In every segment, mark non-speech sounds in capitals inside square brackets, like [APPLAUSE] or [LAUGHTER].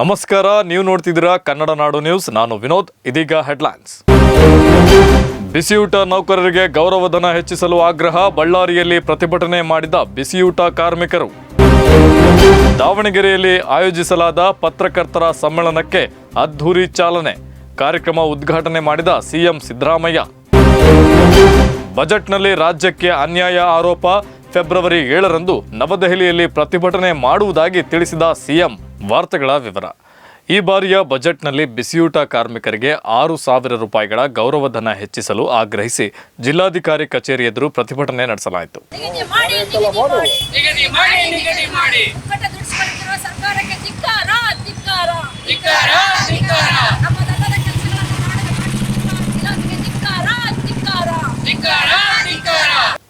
ನಮಸ್ಕಾರ, ನೀವು ನೋಡ್ತಿದ್ದೀರಾ ಕನ್ನಡ ನಾಡು ನ್ಯೂಸ್. ನಾನು ವಿನೋದ್, ಇದೀಗ ಹೆಡ್ಲೈನ್ಸ್. ಬಿಸಿಯೂಟ ನೌಕರರಿಗೆ ಗೌರವಧನ ಹೆಚ್ಚಿಸಲು ಆಗ್ರಹ, ಬಳ್ಳಾರಿಯಲ್ಲಿ ಪ್ರತಿಭಟನೆ ಮಾಡಿದ ಬಿಸಿಯೂಟ ಕಾರ್ಮಿಕರು. ದಾವಣಗೆರೆಯಲ್ಲಿ ಆಯೋಜಿಸಲಾದ ಪತ್ರಕರ್ತರ ಸಮ್ಮೇಳನಕ್ಕೆ ಅದ್ಧೂರಿ ಚಾಲನೆ. ಕಾರ್ಯಕ್ರಮ ಉದ್ಘಾಟನೆ ಮಾಡಿದ ಸಿಎಂ ಸಿದ್ದರಾಮಯ್ಯ. ಬಜೆಟ್ನಲ್ಲಿ ರಾಜ್ಯಕ್ಕೆ ಅನ್ಯಾಯ ಆರೋಪ, ಫೆಬ್ರವರಿ ಏಳರಂದು ನವದೆಹಲಿಯಲ್ಲಿ ಪ್ರತಿಭಟನೆ ಮಾಡುವುದಾಗಿ ತಿಳಿಸಿದ ಸಿಎಂ. ವಾರ್ತೆಗಳ ವಿವರ. ಈ ಬಾರಿಯ ಬಜೆಟ್ನಲ್ಲಿ ಬಿಸಿಯೂಟ ಕಾರ್ಮಿಕರಿಗೆ ಆರು ಸಾವಿರ ರೂಪಾಯಿಗಳ ಗೌರವಧನ ಹೆಚ್ಚಿಸಲು ಆಗ್ರಹಿಸಿ ಜಿಲ್ಲಾಧಿಕಾರಿ ಕಚೇರಿ ಎದುರು ಪ್ರತಿಭಟನೆ ನಡೆಸಲಾಯಿತು.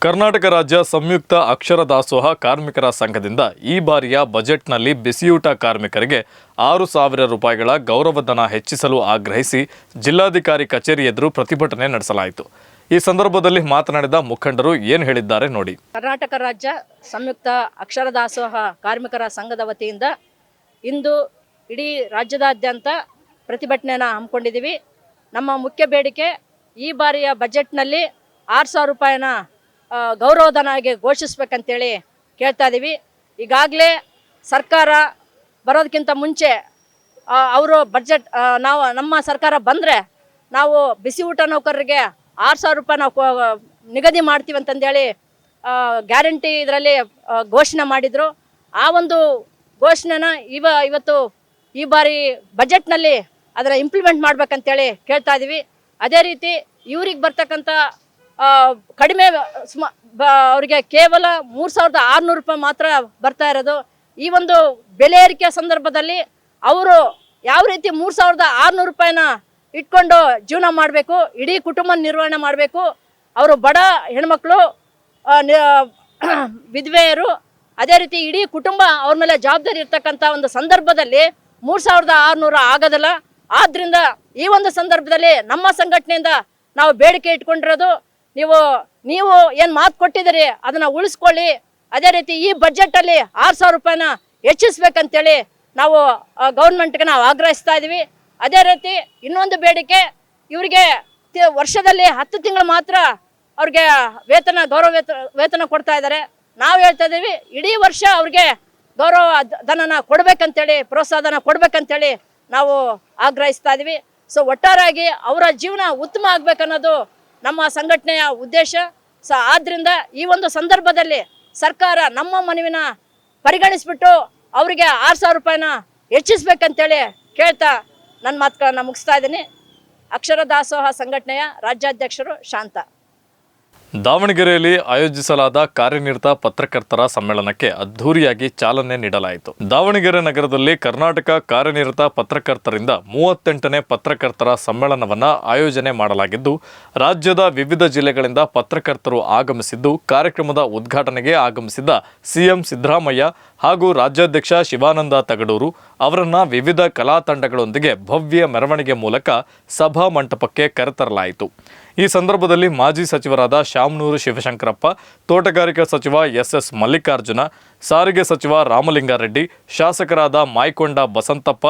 ಕರ್ನಾಟಕ ರಾಜ್ಯ ಸಂಯುಕ್ತ ಅಕ್ಷರ ದಾಸೋಹ ಕಾರ್ಮಿಕರ ಸಂಘದಿಂದ ಈ ಬಾರಿಯ ಬಜೆಟ್ನಲ್ಲಿ ಬಿಸಿಯೂಟ ಕಾರ್ಮಿಕರಿಗೆ ಆರು ಸಾವಿರ ರೂಪಾಯಿಗಳ ಗೌರವಧನ ಹೆಚ್ಚಿಸಲು ಆಗ್ರಹಿಸಿ ಜಿಲ್ಲಾಧಿಕಾರಿ ಕಚೇರಿ ಎದುರು ಪ್ರತಿಭಟನೆ ನಡೆಸಲಾಯಿತು. ಈ ಸಂದರ್ಭದಲ್ಲಿ ಮಾತನಾಡಿದ ಮುಖಂಡರು ಏನು ಹೇಳಿದ್ದಾರೆ ನೋಡಿ. ಕರ್ನಾಟಕ ರಾಜ್ಯ ಸಂಯುಕ್ತ ಅಕ್ಷರ ದಾಸೋಹ ಕಾರ್ಮಿಕರ ಸಂಘದ ವತಿಯಿಂದ ಇಂದು ಇಡೀ ರಾಜ್ಯದಾದ್ಯಂತ ಪ್ರತಿಭಟನೆಯನ್ನು ಹಮ್ಮಿಕೊಂಡಿದ್ದೀವಿ. ನಮ್ಮ ಮುಖ್ಯ ಬೇಡಿಕೆ ಈ ಬಾರಿಯ ಬಜೆಟ್ನಲ್ಲಿ ಆರು ಸಾವಿರ ರೂಪಾಯಿನ ಗೌರವಧನಾಗಿ ಘೋಷಿಸ್ಬೇಕಂತೇಳಿ ಕೇಳ್ತಾ ಇದ್ದೀವಿ ಈಗಾಗಲೇ ಸರ್ಕಾರ ಬರೋದಕ್ಕಿಂತ ಮುಂಚೆ ಅವರು ಬಜೆಟ್ ನಾವು, ನಮ್ಮ ಸರ್ಕಾರ ಬಂದರೆ ನಾವು ಬಿಸಿ ಊಟ ನೌಕರರಿಗೆ ಆರು ಸಾವಿರ ರೂಪಾಯಿ ನಾವು ನಿಗದಿ ಮಾಡ್ತೀವಿ ಅಂತಂದೇಳಿ ಗ್ಯಾರಂಟಿ ಇದರಲ್ಲಿ ಘೋಷಣೆ ಮಾಡಿದರು. ಆ ಒಂದು ಘೋಷಣೆನ ಇವ, ಇವತ್ತು ಈ ಬಾರಿ ಬಜೆಟ್ನಲ್ಲಿ ಅದರ ಇಂಪ್ಲಿಮೆಂಟ್ ಮಾಡ್ಬೇಕಂತೇಳಿ ಕೇಳ್ತಾ ಇದ್ದೀವಿ ಅದೇ ರೀತಿ ಇವ್ರಿಗೆ ಬರ್ತಕ್ಕಂಥ ಕಡಿಮೆ ಅವರಿಗೆ ಕೇವಲ ಮೂರು ಸಾವಿರದ ಆರುನೂರು ರೂಪಾಯಿ ಮಾತ್ರ ಬರ್ತಾ ಇರೋದು. ಈ ಒಂದು ಬೆಲೆ ಏರಿಕೆ ಸಂದರ್ಭದಲ್ಲಿ ಅವರು ಯಾವ ರೀತಿ ಮೂರು ಸಾವಿರದ ಆರುನೂರು ರೂಪಾಯಿನ ಇಟ್ಕೊಂಡು ಜೀವನ ಮಾಡಬೇಕು, ಇಡೀ ಕುಟುಂಬ ನಿರ್ವಹಣೆ ಮಾಡಬೇಕು, ಅವರು ಬಡ ಹೆಣ್ಮಕ್ಳು [CLEARS THROAT] ವಿಧವೆಯರು, ಅದೇ ರೀತಿ ಇಡೀ ಕುಟುಂಬ ಅವ್ರ ಮೇಲೆ ಜವಾಬ್ದಾರಿ ಇರ್ತಕ್ಕಂಥ ಒಂದು ಸಂದರ್ಭದಲ್ಲಿ ಮೂರು ಸಾವಿರದ ಆರುನೂರು ಆಗೋದಿಲ್ಲ. ಆದ್ದರಿಂದ ಈ ಒಂದು ಸಂದರ್ಭದಲ್ಲಿ ನಮ್ಮ ಸಂಘಟನೆಯಿಂದ ನಾವು ಬೇಡಿಕೆ ಇಟ್ಕೊಂಡಿರೋದು ನೀವು ನೀವು ಏನು ಮಾತು ಕೊಟ್ಟಿದ್ದೀರಿ? ಅದನ್ನು ಉಳಿಸ್ಕೊಳ್ಳಿ. ಅದೇ ರೀತಿ ಈ ಬಜೆಟಲ್ಲಿ ಆರು ಸಾವಿರ ರೂಪಾಯಿನ ಹೆಚ್ಚಿಸ್ಬೇಕಂತೇಳಿ ನಾವು ಗೌರ್ಮೆಂಟ್ಗೆ ನಾವು ಆಗ್ರಹಿಸ್ತಾ ಇದ್ದೀವಿ ಅದೇ ರೀತಿ ಇನ್ನೊಂದು ಬೇಡಿಕೆ, ಇವರಿಗೆ ವರ್ಷದಲ್ಲಿ ಹತ್ತು ತಿಂಗಳು ಮಾತ್ರ ಅವ್ರಿಗೆ ವೇತನ, ಗೌರವ ವೇತನ ಕೊಡ್ತಾ ಇದ್ದಾರೆ. ನಾವು ಹೇಳ್ತಾ ಇದ್ದೀವಿ ಇಡೀ ವರ್ಷ ಅವ್ರಿಗೆ ಗೌರವ ಧನನ ಕೊಡ್ಬೇಕಂತೇಳಿ ಪ್ರೋತ್ಸಾಹನ ಕೊಡ್ಬೇಕಂತೇಳಿ ನಾವು ಆಗ್ರಹಿಸ್ತಾ ಇದ್ದೀವಿ ಸೊ ಒಟ್ಟಾರಾಗಿ ಅವರ ಜೀವನ ಉತ್ತಮ ಆಗ್ಬೇಕನ್ನೋದು ನಮ್ಮ ಸಂಘಟನೆಯ ಉದ್ದೇಶ ಸ ಆದ್ದರಿಂದ ಈ ಒಂದು ಸಂದರ್ಭದಲ್ಲಿ ಸರ್ಕಾರ ನಮ್ಮ ಮನವಿನ ಪರಿಗಣಿಸ್ಬಿಟ್ಟು ಅವರಿಗೆ ಆರು ಸಾವಿರ ರೂಪಾಯಿನ ಹೆಚ್ಚಿಸ್ಬೇಕಂತೇಳಿ ಕೇಳ್ತಾ ನನ್ನ ಮಾತುಗಳನ್ನ ಮುಗಿಸ್ತಾ ಇದ್ದೀನಿ. ಅಕ್ಷರ ದಾಸೋಹ ಸಂಘಟನೆಯ ರಾಜ್ಯಾಧ್ಯಕ್ಷರು ಶಾಂತ. ದಾವಣಗೆರೆಯಲ್ಲಿ ಆಯೋಜಿಸಲಾದ ಕಾರ್ಯನಿರತ ಪತ್ರಕರ್ತರ ಸಮ್ಮೇಳನಕ್ಕೆ ಅದ್ಧೂರಿಯಾಗಿ ಚಾಲನೆ ನೀಡಲಾಯಿತು. ದಾವಣಗೆರೆ ನಗರದಲ್ಲಿ ಕರ್ನಾಟಕ ಕಾರ್ಯನಿರತ ಪತ್ರಕರ್ತರಿಂದ ಮೂವತ್ತೆಂಟನೇ ಪತ್ರಕರ್ತರ ಸಮ್ಮೇಳನವನ್ನ ಆಯೋಜನೆ ಮಾಡಲಾಗಿದ್ದು, ರಾಜ್ಯದ ವಿವಿಧ ಜಿಲ್ಲೆಗಳಿಂದ ಪತ್ರಕರ್ತರು ಆಗಮಿಸಿದ್ದು, ಕಾರ್ಯಕ್ರಮದ ಉದ್ಘಾಟನೆಗೆ ಆಗಮಿಸಿದ ಸಿಎಂ ಸಿದ್ದರಾಮಯ್ಯ ಹಾಗೂ ರಾಜ್ಯಾಧ್ಯಕ್ಷ ಶಿವಾನಂದ ತಗಡೂರು ಅವರನ್ನು ವಿವಿಧ ಕಲಾ ತಂಡಗಳೊಂದಿಗೆ ಭವ್ಯ ಮೆರವಣಿಗೆ ಮೂಲಕ ಸಭಾ ಮಂಟಪಕ್ಕೆ ಕರೆತರಲಾಯಿತು. ಈ ಸಂದರ್ಭದಲ್ಲಿ ಮಾಜಿ ಸಚಿವರಾದ ಶಾಮನೂರು ಶಿವಶಂಕರಪ್ಪ, ತೋಟಗಾರಿಕಾ ಸಚಿವ ಎಸ್ ಎಸ್ ಮಲ್ಲಿಕಾರ್ಜುನ, ಸಾರಿಗೆ ಸಚಿವ ರಾಮಲಿಂಗಾರೆಡ್ಡಿ, ಶಾಸಕರಾದ ಮಾಯ್ಕೊಂಡ ಬಸಂತಪ್ಪ,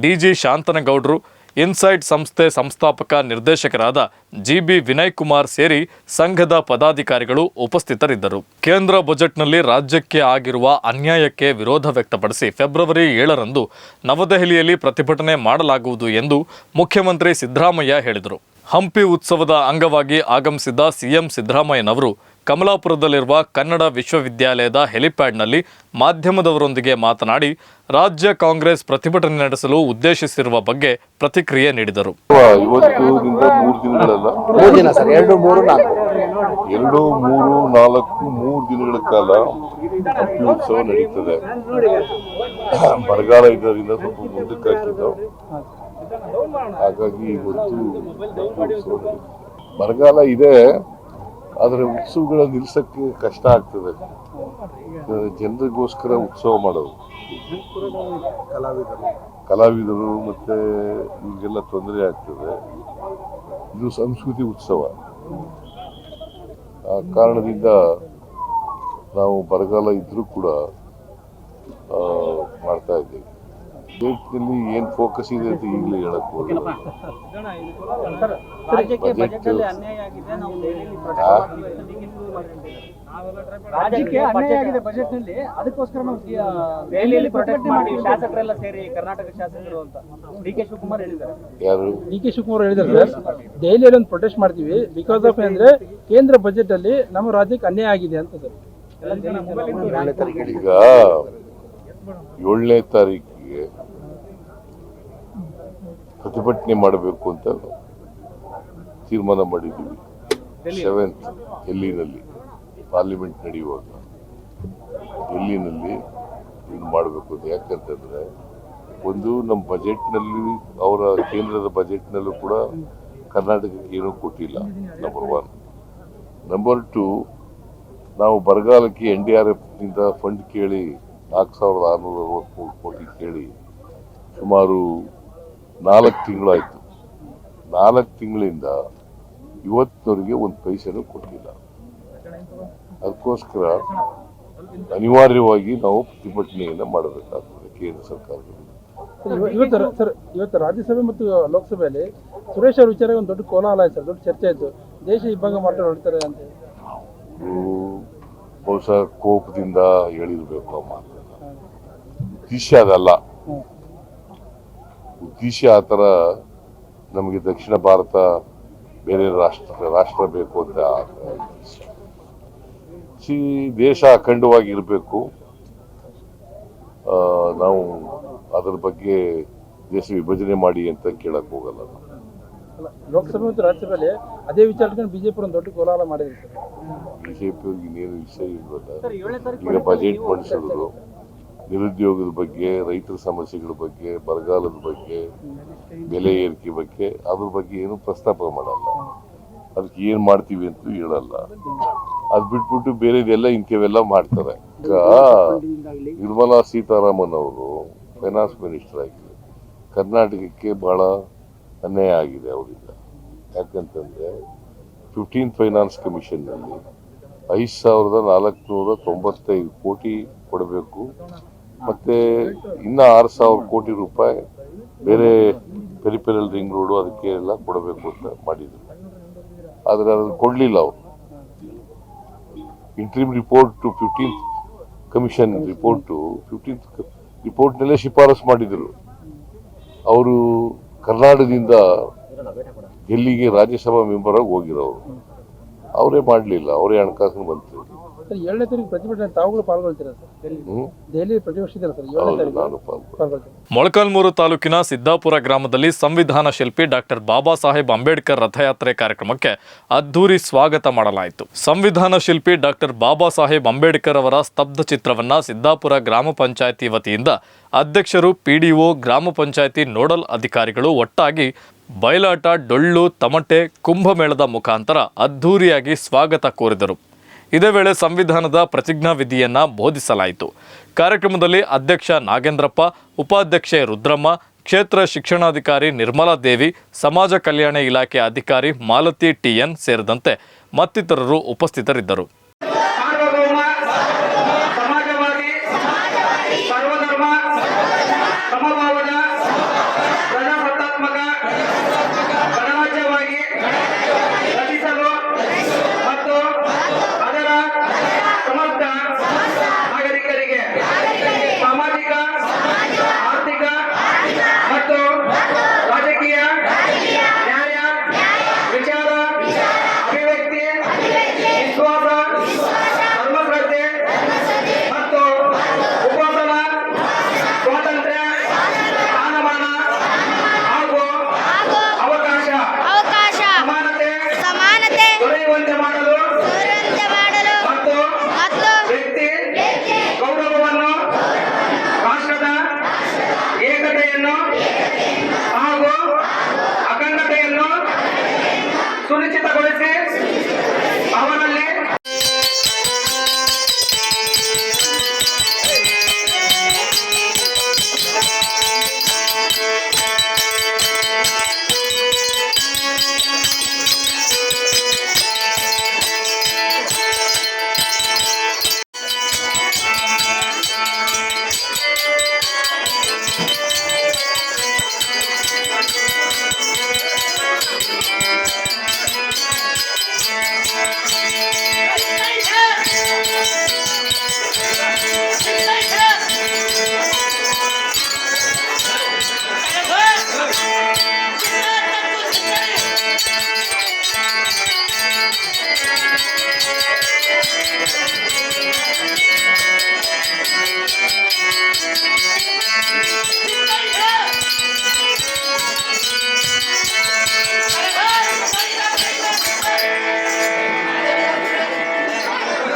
ಡಿಜಿ ಶಾಂತನಗೌಡರು ಇನ್ಸೈಟ್ ಸಂಸ್ಥೆ ಸಂಸ್ಥಾಪಕ ನಿರ್ದೇಶಕರಾದ ಜಿಬಿ ವಿನಯ್ ಕುಮಾರ್ ಸೇರಿ ಸಂಘದ ಪದಾಧಿಕಾರಿಗಳು ಉಪಸ್ಥಿತರಿದ್ದರು. ಕೇಂದ್ರ ಬಜೆಟ್ನಲ್ಲಿ ರಾಜ್ಯಕ್ಕೆ ಆಗಿರುವ ಅನ್ಯಾಯಕ್ಕೆ ವಿರೋಧ ವ್ಯಕ್ತಪಡಿಸಿ ಫೆಬ್ರವರಿ ಏಳರಂದು ನವದೆಹಲಿಯಲ್ಲಿ ಪ್ರತಿಭಟನೆ ಮಾಡಲಾಗುವುದು ಎಂದು ಮುಖ್ಯಮಂತ್ರಿ ಸಿದ್ದರಾಮಯ್ಯ ಹೇಳಿದರು. ಹಂಪಿ ಉತ್ಸವದ ಅಂಗವಾಗಿ ಆಗಮಿಸಿದ್ದ ಸಿಎಂ ಸಿದ್ದರಾಮಯ್ಯನವರು ಕಮಲಾಪುರದಲ್ಲಿರುವ ಕನ್ನಡ ವಿಶ್ವವಿದ್ಯಾಲಯದ ಹೆಲಿಪ್ಯಾಡ್ನಲ್ಲಿ ಮಾಧ್ಯಮದವರೊಂದಿಗೆ ಮಾತನಾಡಿ ರಾಜ್ಯ ಕಾಂಗ್ರೆಸ್ ಪ್ರತಿಭಟನೆ ನಡೆಸಲು ಉದ್ದೇಶಿಸಿರುವ ಬಗ್ಗೆ ಪ್ರತಿಕ್ರಿಯೆ ನೀಡಿದರು. ಎರಡು ಮೂರು ನಾಲ್ಕು. ಮೂರು ದಿನಗಳ ಕಾಲ ಹಂಪಿ ಉತ್ಸವ ನಡೀತದೆ. ಬರಗಾಲ ಇದರಿಂದ ಸ್ವಲ್ಪ ಮುಂದಕ್ಕೆ ಹಾಕಿದ್ದು. ಹಾಗಾಗಿ ಇವತ್ತು ಬರಗಾಲ ಇದೆ ಆದರೆ ಉತ್ಸವಗಳ ನಿಲ್ಸಕ್ಕೆ ಕಷ್ಟ ಆಗ್ತದೆ. ಜನರಿಗೋಸ್ಕರ ಉತ್ಸವ ಮಾಡೋದು. ಕಲಾವಿದರು ಮತ್ತೆ ಇವ್ರಿಗೆಲ್ಲ ತೊಂದರೆ ಆಗ್ತದೆ. ಇದು ಸಂಸ್ಕೃತಿ ಉತ್ಸವ. ಆ ಕಾರಣದಿಂದ ನಾವು ಬರಗಾಲ ಇದ್ರೂ ಕೂಡ ಮಾಡ್ತಾ ಇದ್ದೀವಿ. ಬಜೆಟ್ನಲ್ಲಿ ಏನು ಫೋಕಸ್ ಇದೆ ಅಂತ ಈಗಲೇ ಹೇಳಕ್ ಹೋಗಲ್ಲ ಬಜೆಟ್? ರಾಜ್ಯಕ್ಕೆ ಅನ್ಯಾಯ ಆಗಿದೆ ಬಜೆಟ್ನಲ್ಲಿ ಅದಕ್ಕೋಸ್ಕರ ನಾವು ದೆಹಲಿಯಲ್ಲಿ ಪ್ರೊಟೆಕ್ಟ್ ಮಾಡಿ ಶಾಸಕರೆಲ್ಲ ಸೇರಿ ಕರ್ನಾಟಕ ಶಾಸಕರು ಅಂತ. ಡಿ ಕೆ ಶಿವಕುಮಾರ್ ಹೇಳಿದ್ದಾರೆ. ಯಾರು? ಡಿ ಕೆ ಶಿವಕುಮಾರ್ ಹೇಳಿದ್ದಾರೆ ಸರ್. ದೆಹಲಿಯಲ್ಲಿ ಒಂದು ಪ್ರೊಟೆಸ್ಟ್ ಮಾಡ್ತೀವಿ. ಬಿಕಾಸ್ ಆಫ್ ಅಂದ್ರೆ ಕೇಂದ್ರ ಬಜೆಟ್ ಅಲ್ಲಿ ನಮ್ಮ ರಾಜ್ಯಕ್ಕೆ ಅನ್ಯಾಯ ಆಗಿದೆ ಅಂತ ಸರ್. ಈಗ. ಏಳನೇ ತಾರೀಕಿಗೆ ಪ್ರತಿಭಟನೆ ಮಾಡಬೇಕು ಅಂತ ತೀರ್ಮಾನ ಮಾಡಿದ್ದೀವಿ. ಸೆವೆಂತ್ ಡೆಲ್ಲಿನಲ್ಲಿ ಪಾರ್ಲಿಮೆಂಟ್ ನಡೆಯುವಾಗ. ಡೆಲ್ಲಿನಲ್ಲಿ ಇದು ಮಾಡಬೇಕು ಅಂತ? ಯಾಕಂತಂದ್ರೆ ಒಂದು ನಮ್ಮ ಬಜೆಟ್ನಲ್ಲಿ ಅವರ ಕೇಂದ್ರದ ಬಜೆಟ್ನಲ್ಲೂ ಕೂಡ ಕರ್ನಾಟಕಕ್ಕೆ ಏನೂ ಕೊಟ್ಟಿಲ್ಲ ನಂಬರ್ ಒನ್ ನಂಬರ್ ಟು ನಾವು ಬರಗಾಲಕ್ಕೆ ಎನ್ ಡಿ ಆರ್ ಎಫ್ನಿಂದ ಫಂಡ್ ಕೇಳಿ ನಾಲ್ಕು ಸಾವಿರದ ಆರುನೂರ ಅರವತ್ತ್ಮೂರು ಕೋಟಿ ಕೇಳಿ ಸುಮಾರು ನಾಲ್ಕು ತಿಂಗಳಾಯಿತು. ನಾಲ್ಕು ತಿಂಗಳಿಂದ ಇವತ್ತವರಿಗೆ ಒಂದು ಪೈಸೆನೂ ಕೊಟ್ಟಿಲ್ಲ. ಅದಕ್ಕೋಸ್ಕರ ಅನಿವಾರ್ಯವಾಗಿ ನಾವು ಪ್ರತಿಭಟನೆಯನ್ನು ಮಾಡಬೇಕಾಗ್ತದೆ ಕೇಂದ್ರ ಸರ್ಕಾರದಲ್ಲಿ. ಸರ್, ಇವತ್ತು ಸರ್ ಇವತ್ತು ರಾಜ್ಯಸಭೆ ಮತ್ತು ಲೋಕಸಭೆಯಲ್ಲಿ ಸುರೇಶ್ ಅವರ ವಿಚಾರ ಒಂದು ದೊಡ್ಡ ಕೋಲಾಹಲ ಆಯ್ತು ಸರ್ ದೊಡ್ಡ ಚರ್ಚೆ ಆಯ್ತು. ದೇಶ ಇಬ್ಬಾಗ ಮಾತಾಡ್ತಾರೆ ಅಂತ. ಬಹುಶಃ ಕೋಪದಿಂದ ಹೇಳಿರ್ಬೇಕು ಆ ಮಾತನ್ನ ಉದ್ದೇಶ ಅದಲ್ಲ. ಉದ್ದೇಶ ಆ ಥರ ನಮಗೆ ದಕ್ಷಿಣ ಭಾರತ ಬೇರೆ ರಾಷ್ಟ್ರ ರಾಷ್ಟ್ರ ಬೇಕು ಅಂತ ಸಿ ದೇಶ ಅಖಂಡವಾಗಿ ಇರಬೇಕು. ನಾವು ಅದರ ಬಗ್ಗೆ ದೇಶ ವಿಭಜನೆ ಮಾಡಿ ಅಂತ ಕೇಳಕ್ ಹೋಗಲ್ಲ ಅಲ್ಲ, ಲೋಕಸಭೆ ಮತ್ತು ರಾಜ್ಯಸಭೆಯಲ್ಲಿ ಅದೇ ವಿಚಾರಕ್ಕೆ ಬಿಜೆಪಿ ಒಂದು ದೊಡ್ಡ ಕೋಲಾಹಲ ಮಾಡಿದ್ರು ಸರ್ ಬಿಜೆಪಿ ಇನ್ನೇನು ವಿಷಯ ಇಲ್ವಲ್ಲ ಈಗ ಬಜೆಟ್ ಮಂಡಿಸಿದ್ರು ನಿರುದ್ಯೋಗದ ಬಗ್ಗೆ, ರೈತರ ಸಮಸ್ಯೆಗಳ ಬಗ್ಗೆ, ಬರಗಾಲದ ಬಗ್ಗೆ, ಬೆಲೆ ಏರಿಕೆ ಬಗ್ಗೆ ಅದ್ರ ಬಗ್ಗೆ ಏನು ಪ್ರಸ್ತಾಪ ಮಾಡಲ್ಲ. ಅದಕ್ಕೆ ಏನು ಮಾಡ್ತೀವಿ ಅಂತ ಹೇಳಲ್ಲ. ಅದು ಬಿಟ್ಬಿಟ್ಟು ಬೇರೆದೆಲ್ಲ ಇಂಥವೆಲ್ಲ ಮಾಡ್ತಾರೆ. ನಿರ್ಮಲಾ ಸೀತಾರಾಮನ್ ಅವರು ಫೈನಾನ್ಸ್ ಮಿನಿಸ್ಟರ್ ಆಗಿ ಕರ್ನಾಟಕಕ್ಕೆ ಬಹಳ ಅನ್ಯಾಯ ಆಗಿದೆ ಅವರಿಂದ. ಯಾಕಂತಂದ್ರೆ ಫಿಫ್ಟೀನ್ ಫೈನಾನ್ಸ್ ಕಮಿಷನ್ನಲ್ಲಿ ಐದು ಸಾವಿರದ ನಾಲ್ಕುನೂರ ತೊಂಬತ್ತೈದು ಕೋಟಿ ಕೊಡಬೇಕು. ಮತ್ತೆ ಇನ್ನ ಆರು ಸಾವಿರ ಕೋಟಿ ರೂಪಾಯಿ ಬೇರೆ ಪೆರಿಪೆರಲ್ ರಿಂಗ್ ರೋಡು ಅದಕ್ಕೆ ಎಲ್ಲ ಕೊಡಬೇಕು ಅಂತ ಮಾಡಿದ್ರು. ಆದರೆ ಅದನ್ನು ಕೊಡಲಿಲ್ಲ ಅವರು. Interim report to fifteenth commission report fifteenth ರಿಪೋರ್ಟ್ನಲ್ಲೇ ಶಿಫಾರಸು ಮಾಡಿದರು. ಅವರು ಕರ್ನಾಟಕದಿಂದ ಡೆಲ್ಲಿಗೆ ರಾಜ್ಯಸಭಾ ಮೆಂಬರ್ ಆಗಿ ಹೋಗಿರೋರು. ಅವರೇ ಮಾಡಲಿಲ್ಲ, ಅವರೇ ಹಣಕಾಸಿನ ಮಂತ್ರಿ. ಸರ್ ಏಳನೇ ತಾರೀಕು ಪ್ರತಿಭಟನೆ ತಾವುಗಳು ಪಾಲ್ಗೊಳ್ತೀರಾ ಸರ್? ದೆಹಲಿ ಪ್ರತಿಭಟಿಸಿದ್ದಾರೆ ಸರ್ ಏಳನೇ ಹೌದು ತಾರೀಕು ನಾನು ಪಾಲ್ಗೊಂಡೆ. ಪಾಲ್ಗೊಳ್ತೀನಿ. ಮೊಳಕಾಲ್ಮೂರು ತಾಲೂಕಿನ ಸಿದ್ದಾಪುರ ಗ್ರಾಮದಲ್ಲಿ ಸಂವಿಧಾನ ಶಿಲ್ಪಿ ಡಾಕ್ಟರ್ ಬಾಬಾ ಸಾಹೇಬ್ ಅಂಬೇಡ್ಕರ್ ರಥಯಾತ್ರೆ ಕಾರ್ಯಕ್ರಮಕ್ಕೆ ಅದ್ದೂರಿ ಸ್ವಾಗತ ಮಾಡಲಾಯಿತು. ಸಂವಿಧಾನ ಶಿಲ್ಪಿ ಡಾಕ್ಟರ್ ಬಾಬಾ ಸಾಹೇಬ್ ಅಂಬೇಡ್ಕರ್ ಅವರ ಸ್ತಬ್ಧ ಚಿತ್ರವನ್ನ ಸಿದ್ದಾಪುರ ಗ್ರಾಮ ಪಂಚಾಯಿತಿ ವತಿಯಿಂದ ಅಧ್ಯಕ್ಷರು ಪಿಡಿಒ ಗ್ರಾಮ ಪಂಚಾಯಿತಿ ನೋಡಲ್ ಅಧಿಕಾರಿಗಳು ಒಟ್ಟಾಗಿ ಬಯಲಾಟ ಡೊಳ್ಳು ತಮಟೆ ಕುಂಭಮೇಳದ ಮುಖಾಂತರ ಅದ್ಧೂರಿಯಾಗಿ ಸ್ವಾಗತ ಕೋರಿದರು. ಇದೇ ವೇಳೆ ಸಂವಿಧಾನದ ಪ್ರತಿಜ್ಞಾ ವಿಧಿಯನ್ನು ಬೋಧಿಸಲಾಯಿತು. ಕಾರ್ಯಕ್ರಮದಲ್ಲಿ ಅಧ್ಯಕ್ಷ ನಾಗೇಂದ್ರಪ್ಪ, ಉಪಾಧ್ಯಕ್ಷೆ ರುದ್ರಮ್ಮ, ಕ್ಷೇತ್ರ ಶಿಕ್ಷಣಾಧಿಕಾರಿ ನಿರ್ಮಲಾ ದೇವಿ, ಸಮಾಜ ಕಲ್ಯಾಣ ಇಲಾಖೆ ಅಧಿಕಾರಿ ಮಾಲತಿ ಟಿಎನ್ ಸೇರಿದಂತೆ ಮತ್ತಿತರರು ಉಪಸ್ಥಿತರಿದ್ದರು.